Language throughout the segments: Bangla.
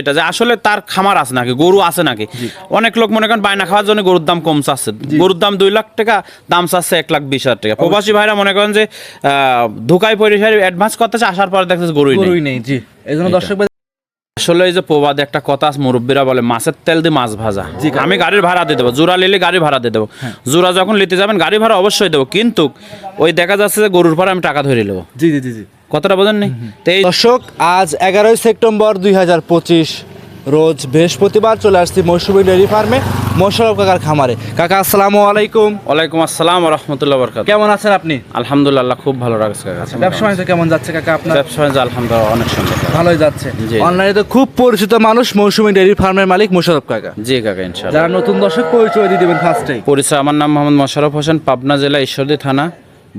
এটা যে আসলে তার খামার আছে নাকি গরু আছে নাকি? অনেক লোক মনে করেন বায়না খাওয়ার জন্য গরুর দাম কম চাচ্ছে। গরুর দাম দুই লাখ টাকা দাম চাচ্ছে এক লাখ বিশ হাজার টাকা। প্রবাসী ভাইরা মনে করেন যে ধোকায় পরিষেবা অ্যাডভান্স করতেছে আসার পরে দেখতেছে গরুই নেই। জি। এই জন্য দর্শক আসলে এই যে প্রবাদে একটা কথা মুরব্বীরা বলে মাছের তেল দিয়ে মাছ ভাজা। আমি গাড়ির ভাড়া দিয়ে দেবো জোড়া নিলে গাড়ি ভাড়া দিয়ে দেবো। জোড়া যখন নিতে যাবেন গাড়ি ভাড়া অবশ্যই দেবো। কিন্তু ওই দেখা যাচ্ছে যে গরুর পরে আমি টাকা ধরে নেব। জি জি জি। জি কথাটা বোঝেন নি? তো এই দর্শক আজ এগারোই সেপ্টেম্বর দুই হাজার পঁচিশ রোজ বৃহস্পতিবার চলে আসছি মৌসুমী ডেয়ারি ফার্মে মোশারফ কাকার খামারে। কাকা আসসালামু আলাইকুম। ওয়ালাইকুম আসসালাম রহমতুল্লাহ বরকাত কেমন আছেন আপনি? আলহামদুলিল্লাহ খুব ভালো রাখছে কাকা। ব্যবসা বাণিজ্য কেমন যাচ্ছে কাকা আপনার? ব্যবসা বাণিজ্য আলহামদুলিল্লাহ অনেক সুন্দর ভালোই যাচ্ছে। অনলাইনে তো খুব পরিচিত মানুষ মৌসুমী ডেয়ারি ফার্মের মালিক মোশারফ কাকা। জি কাকা ইনশাআল্লাহ। যারা নতুন দর্শক পরিচয় দিয়ে দেবেন ফার্স্টেই পরিচয় আমার নাম মোহাম্মদ মোশারফ হোসেন পাবনা জেলা ঈশ্বরদী থানা।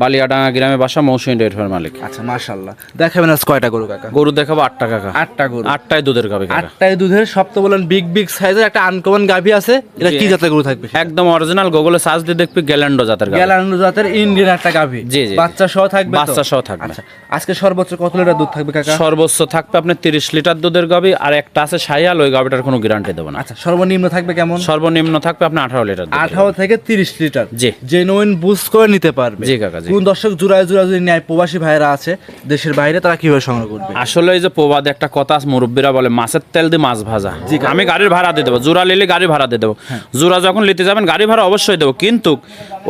বালিয়াডাঙ্গা গ্রামে বাসা মৌসুমী ডেয়ারি ফার্ম মালিক। আচ্ছা মাশাল্লাহ দেখাবেন আজ কয়টা গরু কাকা? গরু দেখাবো আটটা কাকা। আটটা গরু। আটটায় দুধের গাবি কাকা। আটটায় দুধের সব তো বলেন বিগ বিগ সাইজের একটা আনকমন গাভী আছে। এটা কি জাতের গরু থাকবে? একদম অরিজিনাল গুগলে সার্চ দিয়ে দেখবি গ্যালান্ডো জাতের গ্যালান্ডো জাতের ইন্ডিয়ান একটা গাভী। জি, জি। বাচ্চা সহ থাকবে বাচ্চা সহ থাকবে। আচ্ছা আজকে সর্বোচ্চ কত লিটার দুধ থাকবে কাকা? সর্বোচ্চ থাকবে আপনার তিরিশ লিটার দুধের গাবি আর একটা আছে সাইয়াল ওই গাবিটার কোনো গ্যারান্টি দেবো না। আচ্ছা সর্বনিম্ন থাকবে কেমন? সর্বনিম্ন থাকবে আপনার আঠারো লিটার দুধ। আঠারো থেকে তিরিশ লিটার। জি। জেনুইন বুঝ করে নিতে পারবে। জি কাকা। কোন দর্শক জুড়ায় জুড়ায় যদি ন্যায় প্রবাসী ভাইরা আছে দেশের বাইরে তারা কীভাবে সংগ্রহ করবে? আসলে এই যে প্রবাদ একটা কথা আছে মুরব্বীরা বলে মাছের তেল দিয়ে মাছ ভাজা। আমি গাড়ির ভাড়া দিয়ে দেবো। জোড়া নিলে গাড়ি ভাড়া দিয়ে দেবো। জোড়া যখন নিতে যাবেন গাড়ি ভাড়া অবশ্যই দেবো। কিন্তু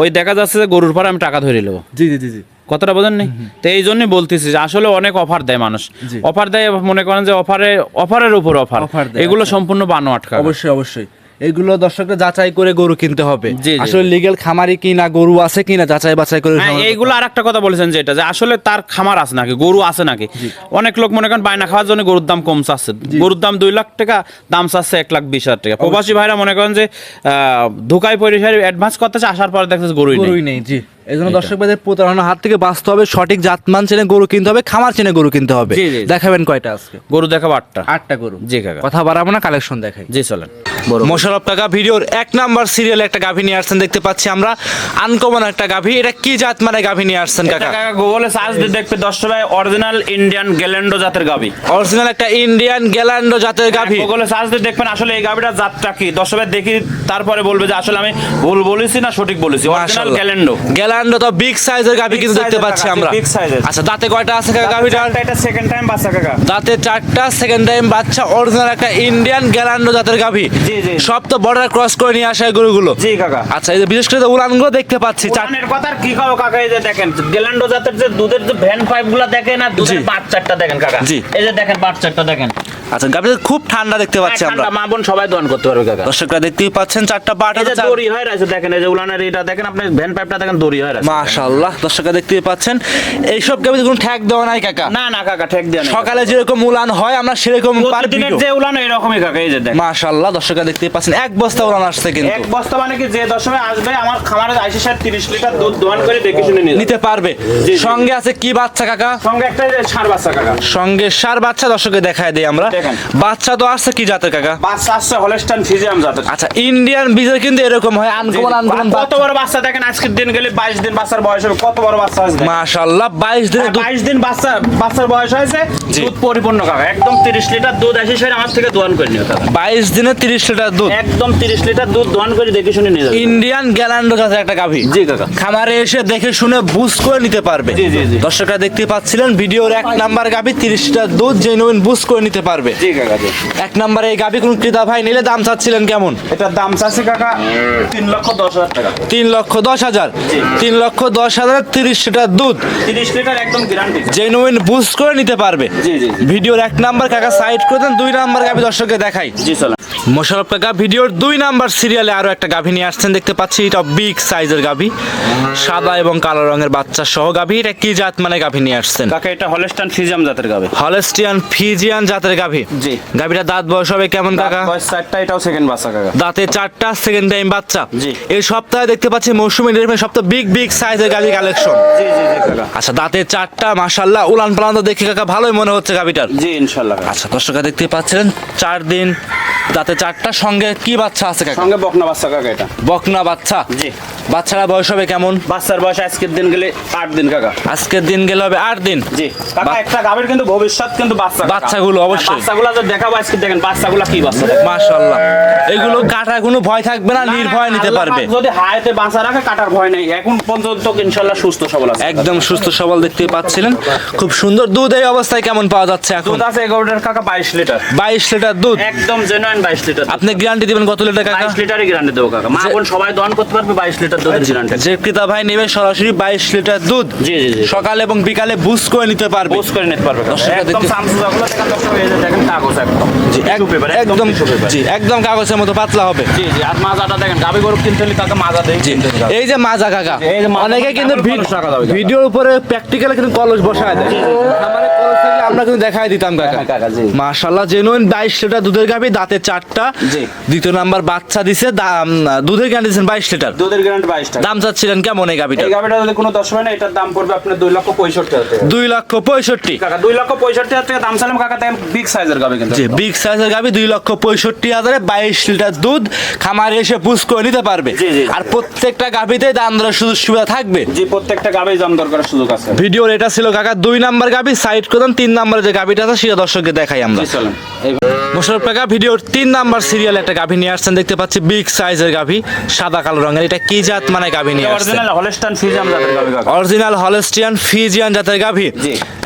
ওই দেখা যাচ্ছে যে গরুর পরে আমি টাকা ধরে নেব। জি জি জি জি। কথাটা বোঝেন নি তো এই জন্যই বলতেছি যে আসলে অনেক অফার দেয় মানুষ। অফার দেয় মনে করেন যে অফারে অফারের উপর অফার। এগুলো আচ্ছা। সম্পূর্ণ বানো আটকা অবশ্যই অবশ্যই। এগুলো দর্শকরা যাচাই করে গরু কিনতে হবে। আসলে লিগেল খামারি কিনা গরু আছে কিনা যাচাই বাছাই করে হ্যাঁ এইগুলো আর একটা কথা বলেছেন যেটা যে আসলে তার খামার আছে নাকি গরু আছে নাকি? অনেক লোক মনে করেন বায়না খাওয়ার জন্য গরুর দাম কম চাচ্ছে। গরুর দাম দুই লাখ টাকা দাম চাচ্ছে এক লাখ বিশ হাজার টাকা। প্রবাসী ভাইরা মনে করেন যে আহ, ধোকায় পরিসারে অ্যাডভান্স করতেছে আসার পর দেখতেছে গরু গরুই নেই জি। এই জন্য দর্শক ভাইদের প্রতারণার হাত থেকে বাঁচতে হবে সঠিক জাতমান চেনে গরু কিনতে হবে খামার চেনে গরু কিনতে হবে। দেখাবেন কয়টা আজকে? গরু দেখাবো আটটা। আটটা গরু। জি কাকা। কথা বাড়াবো না কালেকশন দেখাই। জি চলেন। মোশারফ কাকা ভিডিওর এক নাম্বার সিরিয়ালে একটা গাভী নিয়ে আসছেন দেখতে পাচ্ছি আমরা। আনকমন একটা গাভী এটা কি জাত মানে গাভী নিয়ে আসছেন কাকা? কাকা গুগলে সার্চ দিয়ে দেখবে দশটা ভাই অরিজিনাল ইন্ডিয়ান গ্যালেন্ডো জাতের গাবি অরিজিনাল একটা ইন্ডিয়ান গ্যালান্ডো জাতের গাভী। গুগলে সার্চ দিয়ে দেখবেন আসলে এই গাবিটার জাতটা কি। দশ ভাই দেখি তারপরে বলবে যে আসলে আমি ভুল বলেছি না সঠিক বলেছি। অরিজিনাল গ্যালেন্ডো গ্যালান্ডো তো বিগ সাইজের গাভী কিন্তু দেখতে পাচ্ছি আমরা। big size-এর। আচ্ছা দাঁতে কয়টা আছে কাকা গাভীটার? এটা সেকেন্ড টাইম বাচ্চা কাকা। দাঁতে চারটা সেকেন্ড টাইম বাচ্চা অরিজিনাল একটা ইন্ডিয়ান গ্যালান্ডো জাতের গাভী। জি, জি। সব তো বর্ডার ক্রস করে নিয়ে আসা গরুগুলো। জি কাকা। আচ্ছা এই যে বিশেষ করে উলানগুলো দেখতে পাচ্ছি চার কথা কি খাব কাকা এই যে দেখেন গেলান্ডো জাতের যে দুধের যে ভ্যান পাইপগুলা দেখেন আর দুধের বাচ্চাটা দেখেন কাকা। জি। এই যে দেখেন বাচ্চাটা দেখেন। আচ্ছা গাভীটা খুব ঠান্ডা দেখতে পাচ্ছি আমরা। মা বোন সবাই দহন করতে পারবে কাকা। দর্শকরা দেখতেই পাচ্ছেন চারটা এই যে দড়ি হয়ে রয়েছে দেখেন এই যে উলানের এটা দেখেন আপনি ভ্যান পাইপটা দেখেন দড়ি হয়ে রয়েছে। মাশাআল্লাহ দর্শকরা দেখতেই পাচ্ছেন। এইসব গাভীতে কোনো ঠ্যাক দেওয়া নাই কাকা। না না কাকা ঠেক দেন সকালে যেরকম উলান হয় আমরা সেরকম পার প্রতিদিনের যে উলান এরকমই কাকা এই যে দেখেন। মাশাআল্লাহ দর্শকরা দেখতেই পাচ্ছেন এক বস্তা উলান আসছে কিন্তু। এক বস্তা মানে কি যে দশমে আসবে আমার খামারে আইসে স্যার তিরিশ লিটার দুধ দোয়ান করে দেখে শুনে নিতে পারবে। সঙ্গে আছে কি বাচ্চা কাকা? সঙ্গে একটা এই ষাঁড় বাচ্চা কাকা। সঙ্গে সার বাচ্চা দর্শকে দেখায় দেই আমরা। দেখেন। বাচ্চা তো আসছে কি জাতের কাকা? বাচ্চা আসছে হলস্টান ফিজিয়াম জাতের। আচ্ছা ইন্ডিয়ান বীজের কিন্তু এরকম হয় আনকমন আনকমন কত বড় বাচ্চা দেখেন আজকের দিন গেলে বাইশ দিন বাচ্চার বয়স হবে কত বড় বাচ্চা দেখেন। মাশাআল্লাহ 22 দিনে দুধ বাইশ দিন বাচ্চা বাচ্চার বয়স হয়েছে। দুধ পরিপূর্ণ কাকা একদম তিরিশ লিটার দুধ আসি সেটা আমার থেকে দোয়ান করে নিও কাকা। 22 দিনে 30 লিটার দুধ। একদম তিরিশ লিটার দুধ দোয়ান করে দেখে শুনে নিয়ে যাবে। ইন্ডিয়ান গ্যালান্ডো জাতের একটা গাভী। জি কাকা। খামারে এসে দেখে শুনে বুঝ করে নিতে পারবে। জি, জি, জি। দর্শকরা দেখতে পাচ্ছিলেন ভিডিওর এক নাম্বার গাভী 30 লিটার দুধ জেনুইন বুঝ করে নিতে পারবে। জি কাকা জি। এক নাম্বারে এই গাভী কোন ক্রেতা ভাই নিলে দাম চাচ্ছিলেন কেমন? এটার দাম চাচ্ছে কাকা তিন লক্ষ দশ হাজার টাকা। তিন লক্ষ দশ হাজার। তিন লক্ষ দশ হাজার তিরিশ লিটার দুধ। তিরিশ লিটার একদম গ্যারান্টি জেনুইন বুঝ করে নিতে পারবে। জি, জি, জি। ভিডিওর এক নাম্বার কাকা সাইড করে দেন দুই নাম্বার গাভী দর্শককে দেখাই। জি মোশারফ কাকা ভিডিওর দুই নাম্বার সিরিয়ালে আরও একটা গাভী নিয়ে আসছেন দেখতে পাচ্ছি এটা বিগ সাইজের গাভী। সাদা এবং কালো রঙের বাচ্চা সহ গাভী এটা কি জাত মানে গাভী নিয়ে আসছেন? কাকা এটা হলস্টান ফিজিয়াম জাতের গাবে হলেস্টিয়ান ফিজিয়ান জাতের গাভী। জি। গাভীটা দাঁত বয়স হবে কেমন কাকা? বয়স চারটা এটাও সেকেন্ড বাচ্চা কাকা। দাঁতে চারটা সেকেন্ড টাইম বাচ্চা? জি। এই সপ্তাহে দেখতে পাচ্ছি মৌসুমী সপ্তাহ বিগ বিগ সাইজের গাভী কালেকশন জি জি জি কাকা। আচ্ছা দাঁতে চারটা মাশাল্লাহ উলান পালান দেখে কাকা ভালোই মনে হচ্ছে গাভীটার। জি ইনশাল্লাহ কাকা। আচ্ছা দর্শকরা দেখতে পাচ্ছিলেন চার দিন দাঁতে চারটার সঙ্গে কি বাচ্চা আছে কাকা? সঙ্গে বকনা বাচ্চা কাকা এটা। বকনা বাচ্চা? জি। বাচ্চারা বয়স হবে কেমন? বাচ্চার বয়স আজকের দিন গেলে আট দিন কাকা। আজকের দিন গেলে হবে আট দিন। জি। কাকা একটা গাভীর কিন্তু ভবিষ্যৎ কিন্তু বাচ্চা বাচ্চাগুলো অবশ্যই। বাচ্চাগুলো যে দেখাবো আজকে দেখেন বাচ্চাগুলো কি বাচ্চা দেখেন। মাশাল্লাহ এগুলো কাটার কোনো ভয় থাকবে না নির্ভয় নিতে পারবে। যদি হায়াতে বাঁচা রাখে কাটার ভয় নেই। এখন পর্যন্ত ইনশাল্লাহ সুস্থ সবল আছে। একদম সুস্থ সবল দেখতে পাচ্ছিলেন। খুব সুন্দর দুধ এই অবস্থায় কেমন পাওয়া যাচ্ছে এখন? দুধ আছে এগারোটার কাকা বাইশ লিটার। বাইশ লিটার দুধ? একদম জেনুইন বাইশ লিটার আপনি গ্যারান্টি দিবেন কত লিটার কাকা? বাইশ লিটারই গ্যারান্টি দেবো কাকা। মা বোন সবাই দহন করতে পারবে বাইশ লিটার দুধের গ্যারান্টি যে ক্রেতা ভাই নেবে সরাসরি বাইশ লিটার দুধ জি জি জি। সকাল এবং বিকালে বুস করে নিতে পারবে। পোস্ট করে নিতে পারবে একদম সামসুজাগুলো দেখেন কাগজ একদম। জি একদম। জি একদম কাগজের মতো পাতলা হবে। জি জি আর মাজাটা দেখেন গাবি গরু কিনতে হলে কাকা মাজা দেয় জি এই যে মাজা কাকা এই অনেকে কিন্তু ভিডিওর উপরে প্র্যাকটিক্যালি কিন্তু কলস বসায় দেয়। আমাদের কলস থাকলে আমরা কিন্তু দেখাই দিতাম কাকা। হ্যাঁ, মাশাআল্লাহ জেনুইন 22 লিটার দুধের গাবি দাঁতে চারটা। জি। দ্বিতীয় নাম্বার বাচ্চা দিছে দুধের গ্যারান্টি দিয়েছেন 22 লিটার। দুধের গ্যারান্টি বাইশ টাকা দাম চাচ্ছিলেন কেমন এই গাবিটা এই গাবিটা যদি কোনো না এটার দাম পড়বে আপনার দুই লক্ষ পঁয়ষট্টি হাজার টাকা। দুই লক্ষ পঁয়ষট্টি। কাকা দুই লক্ষ পঁয়ষট্টি হাজার টাকা দাম কাকা দেখেন বিগ সাইজের গাবি কিন্তু। যে বিগ সাইজের গাবি দুই লক্ষ পঁয়ষট্টি হাজারে বাইশ লিটার দুধ খামারে এসে পুষ করে নিতে পারবে। জি, জি। আর প্রত্যেকটা গাবিতে দাম দরের সুযোগ সুবিধা থাকবে। জি প্রত্যেকটা গাবি দাম দরকার সুযোগ আছে। ভিডিওর এটা ছিল কাকা দুই নাম্বার গাবি সাইড করলাম তিন নাম্বারে যে গাবিটা আছে সেটা দর্শককে দেখাই আমরা। মোশারফ কাকা ভিডিওর তিন নাম্বার সিরিয়াল একটা গাভী নিয়ে আসছেন দেখতে পাচ্ছি বিগ সাইজের গাভী সাদা কালো রঙের। এটা কি জাত মানে গাভী নিয়ে অরিজিনাল হলস্টাইন ফিজাম জাতের গাবি অরিজিনাল হলস্টিয়ান ফিজিয়ান জাতের গাভী।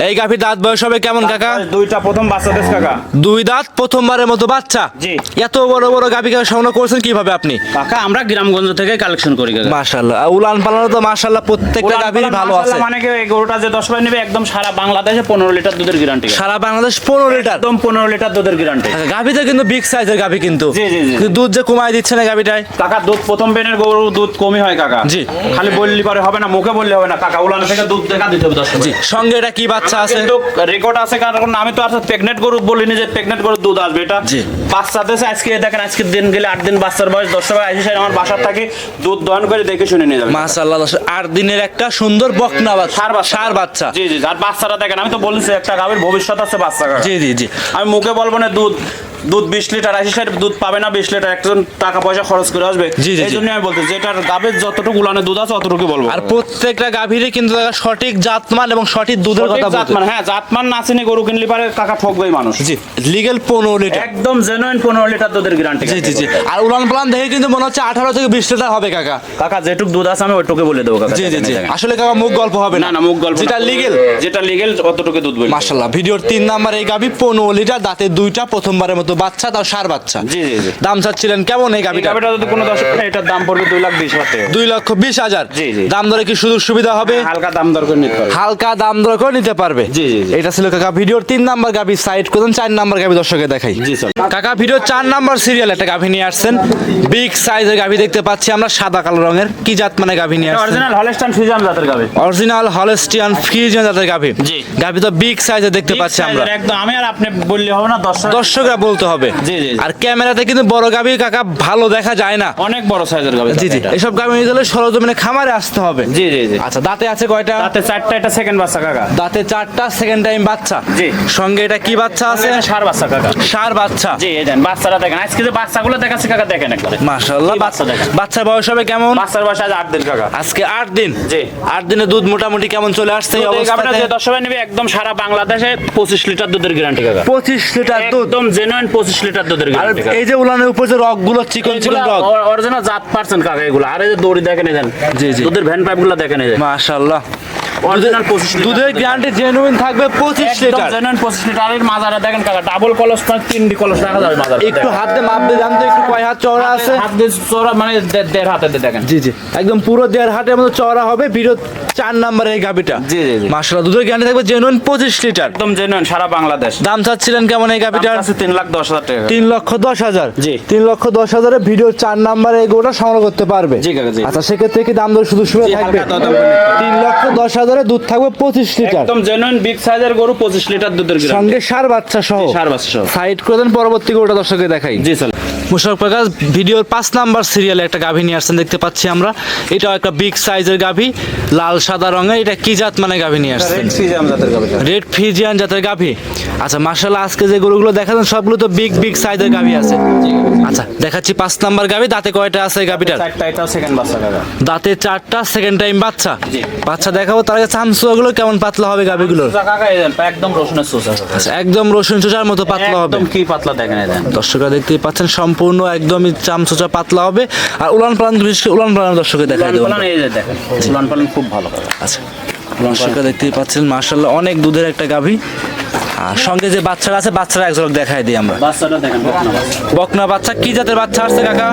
এই গাভী দাঁত বয়স হবে কেমন কাকা? দুইটা প্রথম বাচ্চা দেশ কাকা। দুই দাঁত প্রথমবারের মতো বাচ্চা? জি। এত বড় বড় গাভী কাকা সংগ্রহ করছেন কীভাবে আপনি? কাকা আমরা গ্রামগঞ্জ থেকে কালেকশন করি কাকা। মাশাল্লাহ উলান পালানো তো মাশাল্লাহ প্রত্যেকটা গাভীর ভালো আছে। মানে কি এই গরুটা যে দশ ভাই নেবে একদম সারা বাংলাদেশে পনেরো লিটার দুধের গ্যারান্টি সারা বাংলাদেশ পনেরো লিটার। একদম পনেরো লিটার দুধের গ্যারান্টি গাভীতে কিন্তু বিগ সাইজের গাভী কিন্তু। জি, জি, জি। দুধ যে কমায় দিচ্ছে না গাভীটায়? কাকা দুধ প্রথম বেনের গরু দুধ কমই হয় কাকা। জি। খালি বললি পারে হবে না মুখে বললে হবে না। কাকা উলান থেকে দুধ দেখা দিতে হবে জি সঙ্গে এটা কি বাচ্চা আছে? কিন্তু রেকর্ড আছে কারণ আমি তো আর প্রেগনেন্ট গরু বলিনি যে প্রেগনেন্ট গরু দুধ আসবে। এটা জি। বাচ্চা দেশে আজকে দেখেন আজকের দিন গেলে আট দিন বাচ্চার বয়স। দশ টাকা আইসি আমার বাসার থাকে দুধ দহন করে দেখে শুনে নিয়ে যাবে। মাশাআল্লাহ আট দিনের একটা সুন্দর বকনা বাচ্চা। সার বাচ্চা। সার বাচ্চা। জি জি আর বাচ্চাটা দেখেন আমি তো বলেছি একটা গাভীর ভবিষ্যৎ আছে বাচ্চা। জি জি জি আমি মুখে বলব না দুধ দুধ বিশ লিটার আশি লিটার দুধ পাবে না বিশ লিটার একজন টাকা পয়সা খরচ করে আসবে। এই জন্য আমি বলতে যেটার গাভীর যতটুকু উলানে দুধ আছে অতটুকু বলব। আর প্রত্যেকটা গাভীরে কিন্তু সঠিক জাতমান এবং সঠিক দুধের কথা বলতে জাতমান হ্যাঁ জাতমান না চিনে গরু কিনলে পারে কাকা ঠকবেই মানুষ। জি লিগেল পনেরো লিটার। একদম জেনুইন পনেরো লিটার দুধের গ্যারান্টি জি জি জি। আর উলান পালান দেখে কিন্তু মনে হচ্ছে আঠারো থেকে বিশ লিটার হবে কাকা। কাকা যেটুক দুধ আছে আমি ওইটুকু বলে দেবো কাকা জি জি জি। আসলে কাকা মুখ গল্প হবে না। না মুখ গল্প যেটা লিগেল যেটা লিগেল অতটুকু দুধ বলি মাশাল্লাহ ভিডিওর তিন নাম্বার এই গাভী পনেরো লিটার দাঁতে দুইটা প্রথমবারের মতো বাচ্চা তাও সার বাচ্চা। জি জি জি। দাম চাচ্ছিলেন কেমন এই গাভীটা? গাভীটা যদি কোনো এটার দাম পড়বে দুই লাখ বিশ হাজার টাকা। দুই লক্ষ বিশ হাজার? জি, জি। দাম দরে কি সুযোগ সুবিধা হবে? হালকা দাম দর করে নিতে পারবে। হালকা দাম দর করে নিতে পারবে? জি, জি, জি। এটা ছিল কাকা ভিডিওর তিন নাম্বার গাভী সাইড করুন চার নাম্বার গাভী দর্শকে দেখাই। জি স্যার কাকা ভিডিও চার নাম্বার সিরিয়াল একটা গাভী নিয়ে আসছেন। বিগ সাইজের গাভী দেখতে পাচ্ছি আমরা সাদা কালো রঙের। কি জাত মানে গাভী নিয়ে আসছেন? অরিজিনাল হলস্টাইন ফিজাম জাতের গাভী। অরিজিনাল হলস্টিয়ান ফিজিয়ান জাতের গাভী। জি। গাভী তো বিগ সাইজের দেখতে পাচ্ছি আমরা। একদম আমি আর আপনি বললে হবে না দশ দর্শকরা বলতে হবে। জি, জি, জি। আর ক্যামেরাতে কিন্তু বড় গাভী কাকা ভালো দেখা যায় না। অনেক বড় সাইজের গাভী জি জি। এসব গাভী নিয়ে গেলে সরজমিনে খামারে আসতে হবে। জি জি জি। আচ্ছা দাঁতে আছে কয়টা? তাতে চারটা এটা সেকেন্ড বাচ্চা কাকা। দাঁতে চারটা সেকেন্ড টাইম বাচ্চা? জি। সঙ্গে এটা কি বাচ্চা আছে? সার বাচ্চা কাকা। সার বাচ্চা। জি এই দেন বাচ্চারা দেখেন। আজকে যে বাচ্চাগুলো দেখাচ্ছে কাকা দেখেন একবারে। মাশাআল্লাহ বাচ্চা দেখেন? বাচ্চার বয়স হবে কেমন? বাচ্চার বয়স আজ আট দিন কাকা। আজকে আট দিন? জি। আট দিনে দুধ মোটামুটি কেমন চলে আসছে এই অবস্থাতে? যে দশ নেবে একদম সারা বাংলাদেশে পঁচিশ লিটার দুধের গ্যারান্টি কাকা। পঁচিশ লিটার দুধ। একদম জেনুইন পঁচিশ লিটার দুধের আর এই যে উলানের উপর যে রকগুলো চিকন চিকন রক অরিজিনাল জাত পারছেন কাকা এগুলো। আর এই যে দড়ি দেখেন এই দেন। জি, জি। দুধের ভ্যান পাইপগুলো দেখেন এই মাশাআল্লাহ। অরিজিনাল পঁচিশ দুধের গ্যারান্টি জেনুইন থাকবে পঁচিশ লিটার জেনুইন পঁচিশ লিটার এর মাজারা দেখেন কাকা ডাবল কলস পাঁচ তিনটি কলস রাখা যাবে মাজারা। একটু হাত দিয়ে মাপ দিয়ে জানতো একটু কয় হাত চওড়া আছে? হাত দিয়ে চওড়া মানে দেড় হাতে দেখেন। জি জি। একদম পুরো দেড় হাটের মতো চওড়া হবে ভিডিও চার নাম্বারের এই গাবিটা জি, জি, জি। মাশাআল্লাহ দুধের গ্যারান্টি থাকবে জেনুইন পঁচিশ লিটার একদম জেনুইন সারা বাংলাদেশ। দাম চাচ্ছিলেন কেমন এই গাবিটার আছে তিন লাখ দশ হাজার টাকা। তিন লক্ষ দশ হাজার। জি। তিন লক্ষ দশ হাজারে ভিডিও চার নাম্বারে গোটা সংগ্রহ করতে পারবে। জি কাকা, জি। আচ্ছা সেক্ষেত্রে কি দাম দর শুধু জি, থাকবে? তিন লক্ষ দশ হাজারে দুধ থাকবে পঁচিশ লিটার। একদম জেনুইন বিগ সাইজের গরু পঁচিশ লিটার দুধের সঙ্গে সার বাচ্চা সহ। সার বাচ্চা সহ। সাইড করে দেন পরবর্তী গরুটা দর্শকে দেখাই। জি স্যার মুশারফ কাকা ভিডিওর পাঁচ নাম্বার সিরিয়ালে একটা গাভী নিয়ে আসছেন দেখতে পাচ্ছি আমরা। এটাও একটা বিগ সাইজের গাভী লাল সাদা রঙের এটা কি জাত মানে গাভী নিয়ে আসছেন? রেড ফিজিয়ান জাতের গাভী আচ্ছা মার্শাল আজকে যে গরুগুলো দেখাচ্ছেন সবগুলো তো বিগ বিগ সাইজের গাভী আছে। আচ্ছা দেখাচ্ছি পাঁচ নাম্বার গাভী দাঁতে কয়টা আছে গাভীটার? দাঁতে চারটা সেকেন্ড টাইম বাচ্চা। বাচ্চা দেখাবো তার আগে চামচুয়াগুলো কেমন পাতলা হবে একদম সোজা আচ্ছা একদম রসুন চোচার মতো পাতলা হবে। একদম কি পাতলা দেখেন দর্শকরা দেখতেই পাচ্ছেন সম্পূর্ণ একদমই চামচোচা পাতলা হবে। আর উলান পালান বিশেষ করে উলান পালন দর্শকে দেখা দেবো। উলান পালন খুব ভালো। আচ্ছা। দর্শকরা দেখতেই পাচ্ছেন মার্শাল্লাহ অনেক দুধের একটা গাভী। আর সঙ্গে যে বাচ্চারা আছে বাচ্চারা এক ঝলক দেখাই দিই আমরা। বাচ্চাটা দেখেন বকনা বাচ্চা। কি জাতের বাচ্চা আসছে কাকা?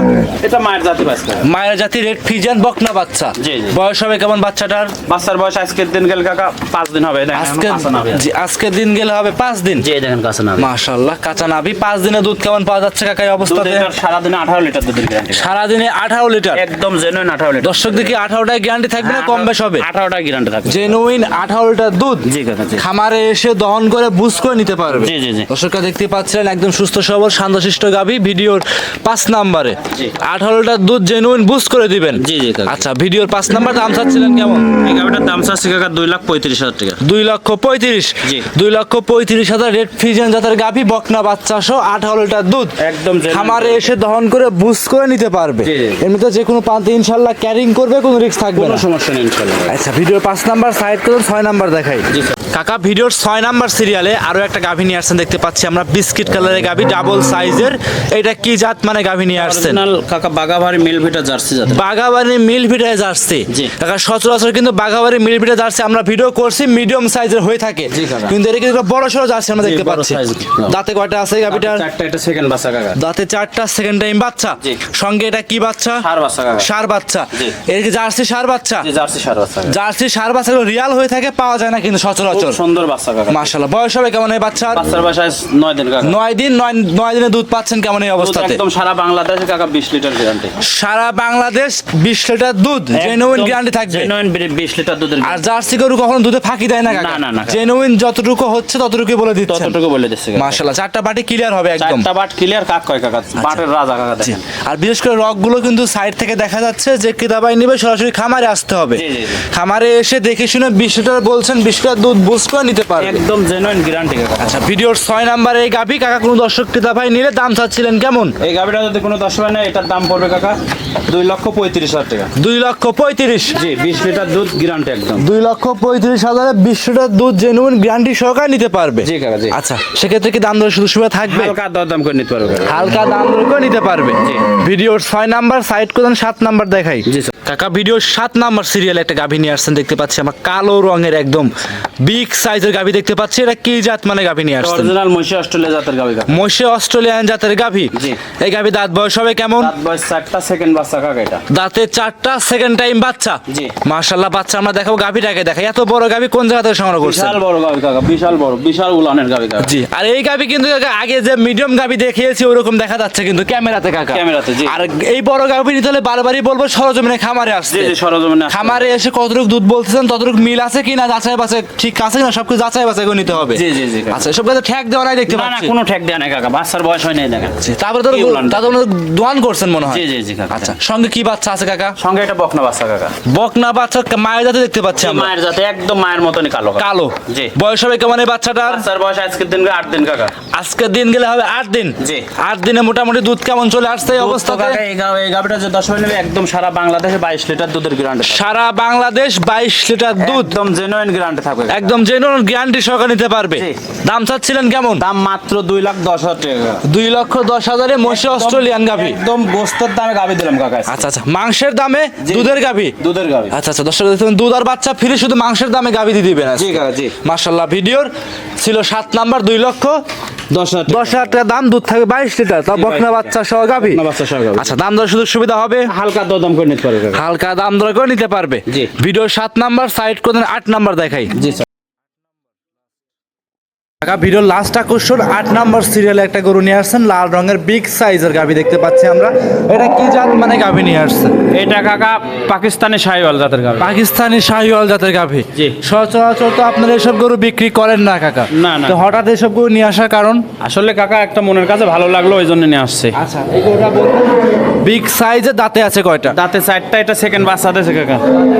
এটা মায়ের জাতি বাচ্চা। মায়ের জাতি রেড ফিজিয়ান বকনা বাচ্চা। জি। বয়স হবে কেমন বাচ্চাটার? বাচ্চার বয়স আজকের দিন গেল কাকা পাঁচ দিন হবে আজকে আছে। জি আজকের দিন গেলে হবে পাঁচ দিন? জি দেখেন কাঁচা নাভি। মাশাল্লাহ কাঁচা নাভি। পাঁচ দিনে দুধ কেমন পাওয়া যাচ্ছে কাকা এই দুধ অবস্থাতে এটার সারাদিনে আঠারো লিটার দুধের গ্যারান্টি সারাদিনে আঠারো লিটার? একদম জেনুইন আঠারো লিটার। দর্শক দেখি আঠারোটায় গ্যারান্টি থাকবে না? কম বেশ হবে। আঠারোটা গ্যারান্টি থাকবে। জেনুইন আঠারো লিটার দুধ। জি কাকা জি। খামারে এসে দহন করে বুঝ করে নিতে পারবে। জি, জি, জি। দর্শকরা দেখতে পাচ্ছিলেন একদম সুস্থ সবল শান্তশিষ্ট গাভী ভিডিওর পাঁচ নাম্বারে। জি। আঠারো লিটার দুধ জেনুইন বুঝ করে দিবেন। জি, জি, আচ্ছা ভিডিওর পাঁচ নাম্বার দাম চাচ্ছিলেন কেমন? এই গাভিটার দাম চাচ্ছি কাকা দুই লাখ পঁয়ত্রিশ হাজার টাকা। দুই লক্ষ পঁয়ত্রিশ। জি। দুই লক্ষ পঁয়ত্রিশ হাজার রেড ফিজিয়ান জাতের গাভী বকনা বাচ্চা সহ আঠারো লিটার দুধ। একদম খামারে এসে দহন করে বুঝ করে নিতে পারবে। এমনিতে যে কোনো প্রান্তে ইনশাল্লাহ ক্যারিং করবে কোনো রিস্ক থাকবে না। সমস্যা নেই ইনশাল্লাহ। আচ্ছা ভিডিওর পাঁচ নাম্বার সাইড করুন ছয় নাম্বার দেখাই। জি, কাকা ভিডিওর ছয় নাম্বার সিরিয়ালে আরও একটা গাভী নিয়ে আসছেন দেখতে পাচ্ছি আমরা। বিস্কিট কালারের গাভী ডাবল সাইজের। এটা কি জাত মানে গাভী নিয়ে আসছেন? কাকা বাগাভারি মিল ভিটা জার্সি জাতের। বাঘাবাড়ি মিল ভিটায় জার্সি কাকা সচরাচর কিন্তু বাঘাবাড়ি মিল ভিটা জার্সি আমরা ভিডিও করছি মিডিয়াম সাইজের হয়ে থাকে। কিন্তু এটা কিন্তু বড় সড়ো জার্সি আমরা দেখতে পাচ্ছি। দাঁতে কয়টা আছে গাভীটার? চারটা এটা সেকেন্ড বাচ্চা কাকা। দাঁতে চারটা সেকেন্ড টাইম বাচ্চা। সঙ্গে এটা কি বাচ্চা? সার বাচ্চা কাকা। সার বাচ্চা। এর কি জার্সি সার বাচ্চা? জার্সি সার বাচ্চা জার্সি সার বাচ্চা রিয়াল হয়ে থাকে পাওয়া যায় না কিন্তু সচরাচর। সুন্দর বাচ্চা কাকা। মাশাল্লাহ বয়স হবে কেমন এই বাচ্চার? বাচ্চার নয় দিন কাকা নয় দিন নয় নয় দিনে দুধ পাচ্ছেন কেমন এই অবস্থাতে? একদম সারা বাংলাদেশে কাকা বিশ লিটার গ্যারান্টি সারা বাংলাদেশ বিশ লিটার দুধ জেনুইন গ্যারান্টি থাকবে। জেনুইন বিশ লিটার দুধের আর জার্সি গরু কখনো দুধে ফাঁকি দেয় না না, না, না। জেনুইন যতটুকু হচ্ছে ততটুকুই বলে দিচ্ছে ততটুকু বলে দিচ্ছে কাকা। মাশাল্লাহ চারটা বাটি ক্লিয়ার হবে একদম। চারটা বাট ক্লিয়ার কাক কয় কাকা? বাটের রাজা কাকা দেখেন। আর বিশেষ করে রকগুলো কিন্তু সাইড থেকে দেখা যাচ্ছে যে ক্রেতাবাই নিবে সরাসরি খামারে আসতে হবে। খামারে এসে দেখে শুনে বিশ লিটার বলছেন বিশ লিটার দুধ বুঝ করে নিতে পারবে। একদম জেনুইন গ্যারান্টি আচ্ছা ভিডিওর ছয় নাম্বারে এই গাভি কাকা কোনো দর্শক ক্রেতা ভাই নিলে দাম চাচ্ছিলেন কেমন? এই গাভিটা যদি কোনো দশ এটার দাম পড়বে কাকা দুই লক্ষ পঁয়ত্রিশ হাজার টাকা। দুই লক্ষ পঁয়ত্রিশ? জি বিশ লিটার দুধ গ্যারান্টি একদম। দুই লক্ষ পঁয়ত্রিশ হাজারে বিশ লিটার দুধ জেনুইন গ্যারান্টি সহকারে নিতে পারবে? জি কাকা জি। আচ্ছা সেক্ষেত্রে কি দাম দরের সুযোগ সুবিধা থাকবে? হালকা দরদাম করে নিতে পারবে হালকা দাম দর করে নিতে পারবে। ভিডিওর ছয় নাম্বার সাইড করেন সাত নাম্বার দেখাই। জি, স্যার। কাকা ভিডিওর সাত নাম্বার সিরিয়াল একটা গাভী নিয়ে আসছেন দেখতে পাচ্ছি আমার কালো রঙের একদম বিগ সাইজের গাভী দেখতে পাচ্ছি। এটা কি জাত মানে গাভী নিয়ে আসছেন। অরিজিনাল মহিষী অস্ট্রেলিয়া জাতের গাভি মশে অস্ট্রেলিয়ান জাতের গাভী? জি। এই গাভী দাঁত বয়স হবে কেমন? সাত বয়স চারটা সেকেন্ড বাচ্চা কাকা এটা? দাঁতে চারটা সেকেন্ড টাইম বাচ্চা? জি। মার্শাল্লাহ বাচ্চা আমরা দেখাবো গাভীটাকে। দেখাই এত বড় গাভী কোন জায়গা থেকে সংগ্রহ করছেন? বিশাল বড় গাভি কাকা বিশাল বড় বিশাল উলানের গাভি কাকা। জি আর এই গাভী কিন্তু আগে যে মিডিয়াম গাভী দেখিয়েছি ওরকম দেখা যাচ্ছে কিন্তু ক্যামেরাতে কাকা। ক্যামেরাতে, জি। আর এই বড় গাভী নিতে হলে বারবারই বলব সরজমিনে খামারে আসছে জি জি সরজমিনে খামারে এসে কতটুকু দুধ বলতেছেন ততটুকু মিল আছে কিনা যাচাই বাছাই ঠিক আছে কিনা সবকিছু যাচাই বাছাই করে নিতে হবে। জি, জি, জি। আচ্ছা এসব ঠ্যাক দেওয়া নাই দেখতে না না কোনো ঠেক দেয় না কাকা। বাচ্চার বয়স হয় নাই দেখেন তারপরে তো দোয়ান করছেন মনে হয়। জি জি জি কাকা। আচ্ছা সঙ্গে কি বাচ্চা আছে কাকা? সঙ্গে একটা বকনা বাচ্চা কাকা। বকনা বাচ্চা মায়ের যাতে দেখতে পাচ্ছি আমরা। মায়ের যাতে একদম মায়ের মতনই কালো কালো। জি। বয়স হবে কেমন এই বাচ্চাটার? বাচ্চার বয়স আজকের দিন আট দিন কাকা। আজকের দিন গেলে হবে আট দিন? জি। আট দিনে মোটামুটি দুধ কেমন চলে আসছে এই অবস্থাতে? কাকা এই গা- এই গাভিটা যে দশ মিনিট নেবে একদম সারা বাংলাদেশে বাইশ লিটার দুধের গ্যারান্টি সারা বাংলাদেশ বাইশ লিটার দুধ। একদম জেনুইন গ্যারান্টি থাকবে একদম জেনুইন গ্যারান্টি সহকারে নিতে পারবে। জি। দাম চাচ্ছিলেন কেমন? দাম মাত্র দুই লাখ দশ হাজার টাকা। দুই লক্ষ দশ হাজারে অস্ট্রেলিয়ান গাভী। একদম গোস্তের দামে গাভি দিলাম কাকা। আচ্ছা আচ্ছা মাংসের দামে দুধের গাভী? দুধের গাভি। আচ্ছা আচ্ছা দর্শক দেখুন দুধ আর বাচ্চা ফিরে শুধু মাংসের দামে গাভী দিয়ে দিবেন জি কাকা জি। মার্শাল্লাহ ভিডিওর ছিল সাত নাম্বার দুই লক্ষ দশ হাজার টাকা। দাম দুধ থাকবে বাইশ লিটার। তা বকনা বাচ্চা সহ গাভী। বকনা বাচ্চা সহ গাভী। আচ্ছা দাম দর সুযোগ সুবিধা হবে? হালকা দরদাম করে নিতে পারবে হালকা দাম দর করে নিতে পারবে। ভিডিও সাত নাম্বার সাইড করে আট নাম্বার দেখাই। জি কাকা ভিডিওর লাস্ট আকর্ষণ আট নাম্বার সিরিয়ালে একটা গরু নিয়ে আসছেন লাল রঙের বিগ সাইজের গাভি দেখতে পাচ্ছি আমরা। এটা কি জাত মানে গাভি নিয়ে আসছেন? এটা কাকা পাকিস্তানি শাহিওয়াল জাতের গাভি। পাকিস্তানি শাহিওয়াল জাতের গাভি? জি। সচরাচর তো আপনারা এসব গরু বিক্রি করেন না কাকা। না, না। তো হঠাৎ এসব গরু নিয়ে আসার কারণ? আসলে কাকা একটা মনের কাছে ভালো লাগল ওই জন্য নিয়ে আসছে। আচ্ছা এই গরুটা বিগ সাইজের দাঁতে আছে কয়টা? দাঁতে চারটা এটা সেকেন্ড বাচ্চা আছে কাকা।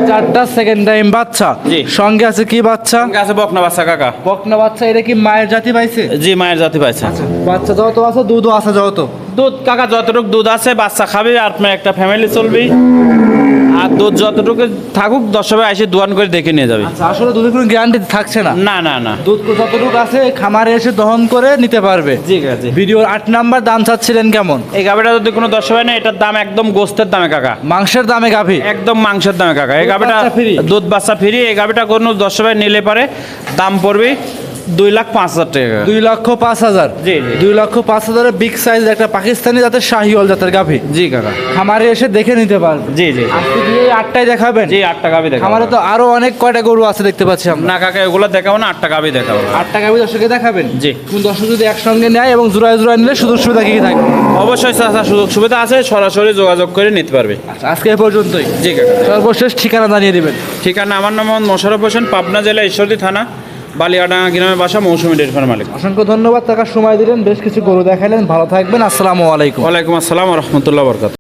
চারটা সেকেন্ড টাইম বাচ্চা। জি। সঙ্গে আছে কি বাচ্চা? আছে বকনা বাচ্চা কাকা। বকনা বাচ্চা এটা কি মায়ের জাতি পাইছে? জি মায়ের জাতি পাইছে। বাচ্চা যত আছে দুধও আছে যত। দুধ কাকা যতটুকু দুধ আছে বাচ্চা খাবে আর আপনার একটা ফ্যামিলি চলবি। আর দুধ যতটুকু থাকুক সবাই এসে দোয়ান করে দেখে নিয়ে যাবে। আচ্ছা আসলে দুধের কোনো গ্যারান্টি থাকছে না। না না না। দুধ যতটুকু আছে খামারে এসে দহন করে নিতে পারবে। ঠিক আছে ভিডিওর আট নাম্বার দাম চাচ্ছিলেন কেমন? এই গাভিটা যদি কোনো দশ সবাই নেই এটার দাম একদম গোস্তের দামে কাকা। মাংসের দামে গাভি? একদম মাংসের দামে কাকা। এই গাভিটা দুধ বাচ্চা ফ্রি এই গাভিটা কোনো দশ সবাই নিলে পারে দাম পড়বে দুই লাখ পাঁচ হাজার টাকা। দুই লক্ষ পাঁচ হাজার। জি, জি। দুই লক্ষ পাঁচ হাজারের বিগ সাইজ একটা পাকিস্তানি জাতের শাহিওয়াল জাতের গাভি। জি কাকা। খামারে এসে দেখে নিতে পারবে জি জি। আজকে কি এই আটটাই দেখাবেন জি আটটা গাভি দেখাবো। খামারে তো আরও অনেক কয়টা গরু আছে দেখতে পাচ্ছি আমরা। না কাকা এগুলো দেখাবো না আটটা গাভি দেখাবো। আটটা গাভি দর্শকে দেখাবেন? জি। কোন দর্শক যদি একসঙ্গে নেয় এবং জোড়ায় জোড়ায় নিলে সুযোগ সুবিধা কি কি থাকবে? অবশ্যই চাচা সুযোগ সুবিধা আছে সরাসরি যোগাযোগ করে নিতে পারবে। আচ্ছা আজকে এ পর্যন্তই। জি কাকা। সর্বশেষ ঠিকানা জানিয়ে দিবেন। ঠিকানা আমার নাম মোহাম্মদ মোশারফ হোসেন পাবনা জেলা ঈশ্বরদী থানা। বালিয়াডাঙ্গা গ্রামের বাসা মৌসুমী ডেট ফার্ম মালিক। অসংখ্য ধন্যবাদ টাকার সময় দিলেন বেশ কিছু গরু দেখালেন ভালো থাকবেন আসসালামু আলাইকুম। ওয়ালাইকুম আসসালাম রহমতুল্লাহ বরকাত